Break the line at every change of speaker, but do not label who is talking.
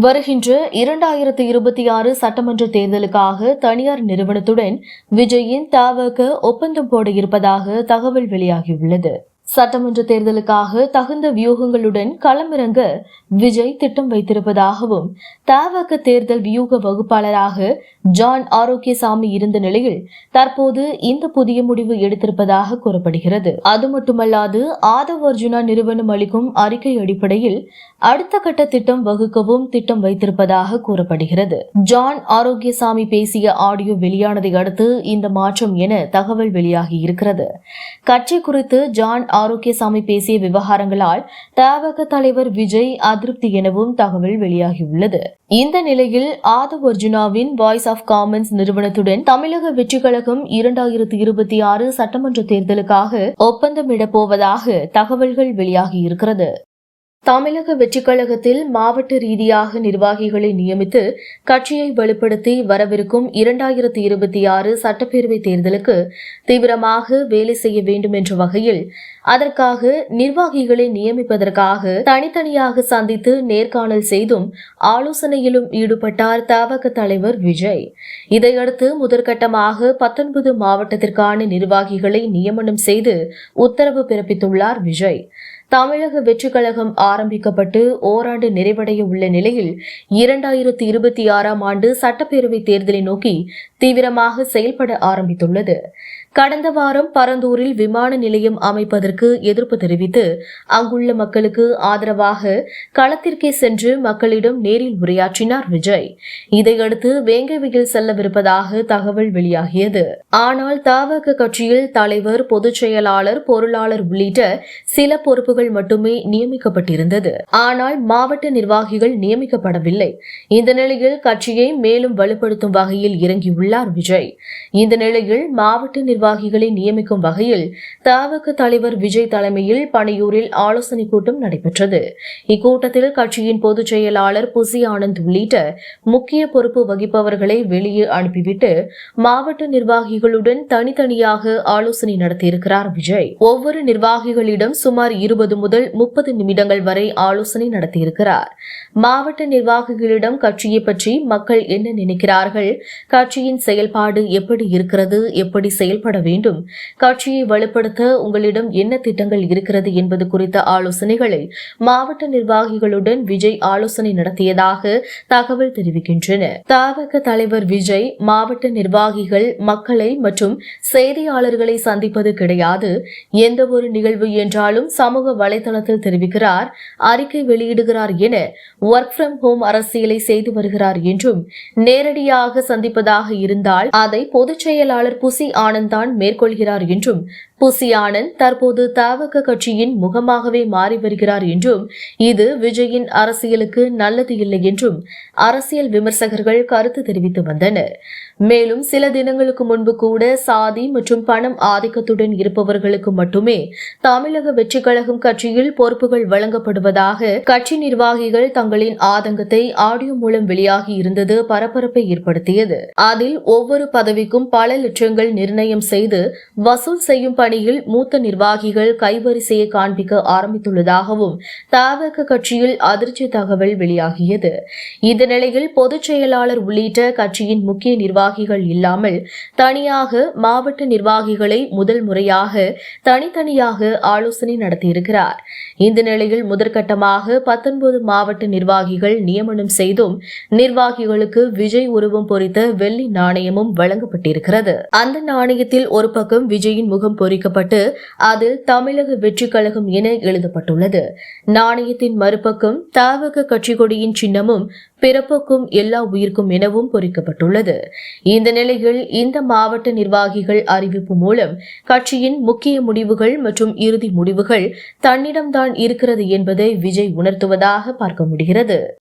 வருகின்ற இரண்டாயிரத்தி இருபத்தி ஆறு சட்டமன்ற தேர்தலுக்காக தனியார் நிறுவனத்துடன் விஜயின் தாவக ஒப்பந்தம் போட இருப்பதாக தகவல் வெளியாகியுள்ளது. சட்டமன்ற தேர்தலுக்காக தகுந்த வியூகங்களுடன் களமிறங்க விஜய் திட்டம் வைத்திருப்பதாகவும் தவக தேர்தல் வியூக வகுப்பாளராக ஜான் ஆரோக்கியசாமி இருந்த நிலையில் தற்போது இந்த புதிய முடிவு எடுத்திருப்பதாக கூறப்படுகிறது. அது மட்டுமல்லாது ஆதவ் அர்ஜுனா நிறுவனம் அளிக்கும் அறிக்கை அடிப்படையில் அடுத்த கட்ட திட்டம் வகுக்கவும் திட்டம் வைத்திருப்பதாக கூறப்படுகிறது. ஜான் ஆரோக்கியசாமி பேசிய ஆடியோ வெளியானதை அடுத்து இந்த மாற்றம் என தகவல் வெளியாகி இருக்கிறது. கட்சி குறித்து ஜான் ஆரோக்கியசாமி பேசிய விவகாரங்களால் தவக தலைவர் விஜய் அதிருப்தி எனவும் தகவல் வெளியாகியுள்ளது. இந்த நிலையில் ஆதவ் அர்ஜுனாவின் வாய்ஸ் ஆஃப் காமன்ஸ் நிறுவனத்துடன் தமிழக வெற்றி கழகம் இரண்டாயிரத்தி இருபத்தி ஆறு சட்டமன்ற தேர்தலுக்காக ஒப்பந்தமிடப் போவதாக தகவல்கள் வெளியாகியிருக்கிறது. தமிழக வெற்றிக் கழகத்தில் மாவட்ட ரீதியாக நிர்வாகிகளை நியமித்து கட்சியை வலுப்படுத்தி வரவிருக்கும் இரண்டாயிரத்தி இருபத்தி ஆறு சட்டப்பேரவை தேர்தலுக்கு தீவிரமாக வேலை செய்ய வேண்டும் என்ற வகையில் அதற்காக நிர்வாகிகளை நியமிப்பதற்காக தனித்தனியாக சந்தித்து நேர்காணல் செய்தும் ஆலோசனையிலும் ஈடுபட்டார் தவக தலைவர் விஜய். இதையடுத்து முதற்கட்டமாக பத்தொன்பது மாவட்டத்திற்கான நிர்வாகிகளை நியமனம் செய்து உத்தரவு பிறப்பித்துள்ளார் விஜய். தமிழக வெற்றி கழகம் ஆரம்பிக்கப்பட்டு ஓராண்டு நிறைவடைய உள்ள நிலையில் இரண்டாயிரத்தி இருபத்தி ஆறாம் ஆண்டு சட்டப்பேரவை தேர்தலை நோக்கி தீவிரமாக செயல்பட ஆரம்பித்துள்ளது. கடந்த வாரம் பரந்தூரில் விமான நிலையம் அமைப்பதற்கு எதிர்ப்பு தெரிவித்து அங்குள்ள மக்களுக்கு ஆதரவாக களத்திற்கே சென்று மக்களிடம் நேரில் உரையாற்றினார் விஜய். இதையடுத்து வேங்கவியில் செல்லவிருப்பதாக தகவல் வெளியாகியது. ஆனால் தவக கட்சியில் தலைவர் பொதுச் செயலாளர் பொருளாளர் உள்ளிட்ட சில பொறுப்புகள் மட்டுமே நியமிக்கப்பட்டிருந்தது. ஆனால் மாவட்ட நிர்வாகிகள் நியமிக்கப்படவில்லை. இந்த நிலையில் கட்சியை மேலும் வலுப்படுத்தும் வகையில் உள்ளார் விஜய். இந்த நிலையில் மாவட்ட நிர்வாகிகளை நியமிக்கும் வகையில் தவக தலைவர் விஜய் தலைமையில் பனையூரில் ஆலோசனை கூட்டம் நடைபெற்றது. இக்கூட்டத்தில் கட்சியின் பொதுச் செயலாளர் புசி ஆனந்த் உள்ளிட்ட முக்கிய பொறுப்பு வகிப்பவர்களை வெளியே அனுப்பிவிட்டு மாவட்ட நிர்வாகிகளுடன் தனித்தனியாக ஆலோசனை நடத்தியிருக்கிறார் விஜய். ஒவ்வொரு நிர்வாகிகளிடம் சுமார் இருபது முதல் முப்பது நிமிடங்கள் வரை ஆலோசனை நடத்தியிருக்கிறார். மாவட்ட நிர்வாகிகளிடம் கட்சியை பற்றி மக்கள் என்ன நினைக்கிறார்கள்? கட்சியின் கட்சியின் செயல்பாடு எப்படி இருக்கிறது எப்படி செயல்பட வேண்டும் கட்சியை வலுப்படுத்த உங்களிடம் என்ன திட்டங்கள் இருக்கிறது என்பது குறித்த ஆலோசனைகளை மாவட்ட நிர்வாகிகளுடன் விஜய் ஆலோசனை நடத்தியதாக தகவல் தெரிவிக்கின்றன. தாவக தலைவர் விஜய் மாவட்ட நிர்வாகிகள் மக்களை மற்றும் செய்தியாளர்களை சந்திப்பது கிடையாது. எந்த ஒரு நிகழ்வு என்றாலும் சமூக வலைதளத்தில் தெரிவிக்கிறார் அறிக்கை வெளியிடுகிறார் என ஒர்க் ஃப்ரம் ஹோம் அரசியலை செய்து வருகிறார் என்றும் நேரடியாக சந்திப்பதாக இருந்தால் அதை பொதுச் செயலாளர் புசி ஆனந்த் தான் மேற்கொள்கிறார் என்றும் புசி ஆனந்த் தற்போது தவக கட்சியின் முகமாகவே மாறி வருகிறார் என்றும் இது விஜயின் அரசியலுக்கு நல்லது இல்லை என்றும் அரசியல் விமர்சகர்கள் கருத்து தெரிவித்து வந்தனர். மேலும் சில தினங்களுக்கு முன்பு கூட சாதி மற்றும் பணம் ஆதிக்கத்துடன் இருப்பவர்களுக்கு மட்டுமே தமிழக வெற்றி கழகம் கட்சியில் பொறுப்புகள் வழங்கப்படுவதாக கட்சி நிர்வாகிகள் தங்களின் ஆதங்கத்தை ஆடியோ மூலம் வெளியாகி இருந்தது பரபரப்பை ஏற்படுத்தியது. அதில் ஒவ்வொரு பதவிக்கும் பல லட்சங்கள் நிர்ணயம் செய்து வசூல் செய்யும் பணியில் மூத்த நிர்வாகிகள் கைவரிசையை காண்பிக்க ஆரம்பித்துள்ளதாகவும் தவக கட்சியில் அதிர்ச்சி தகவல் வெளியாகியது. இந்த நிலையில் பொதுச் செயலாளர் உள்ளிட்ட கட்சியின் முக்கிய நிர்வாகிகள் இல்லாமல் தனியாக மாவட்ட நிர்வாகிகளை முதல் முறையாக தனித்தனியாக ஆலோசனை நடத்தியிருக்கிறார். இந்த நிலையில் முதற்கட்டமாக பத்தொன்பது மாவட்ட நிர்வாகிகள் நியமனம் செய்தும் நிர்வாகிகளுக்கு விஜய் உருவம் பொறித்த வெள்ளி நாணயமும் வழங்கப்பட்டிருக்கிறது. அந்த நாணயத்தில் ஒரு பக்கம் விஜயின் முகம் பொறி பொறிக்கப்பட்டு அதில் தமிழக வெற்றிக் கழகம் என எழுதப்பட்டுள்ளது. நாணயத்தின் மறுபக்கம் தாவக கட்சி கொடியின் சின்னமும் பிறப்புக்கும் எல்லா உயிர்க்கும் எனவும் பொறிக்கப்பட்டுள்ளது. இந்த நிலையில் இந்த மாவட்ட நிர்வாகிகள் அறிவிப்பு மூலம் கட்சியின் முக்கிய முடிவுகள் மற்றும் இறுதி முடிவுகள் தன்னிடம்தான் இருக்கிறது என்பதை விஜய் உணர்த்துவதாக பார்க்க முடிகிறது.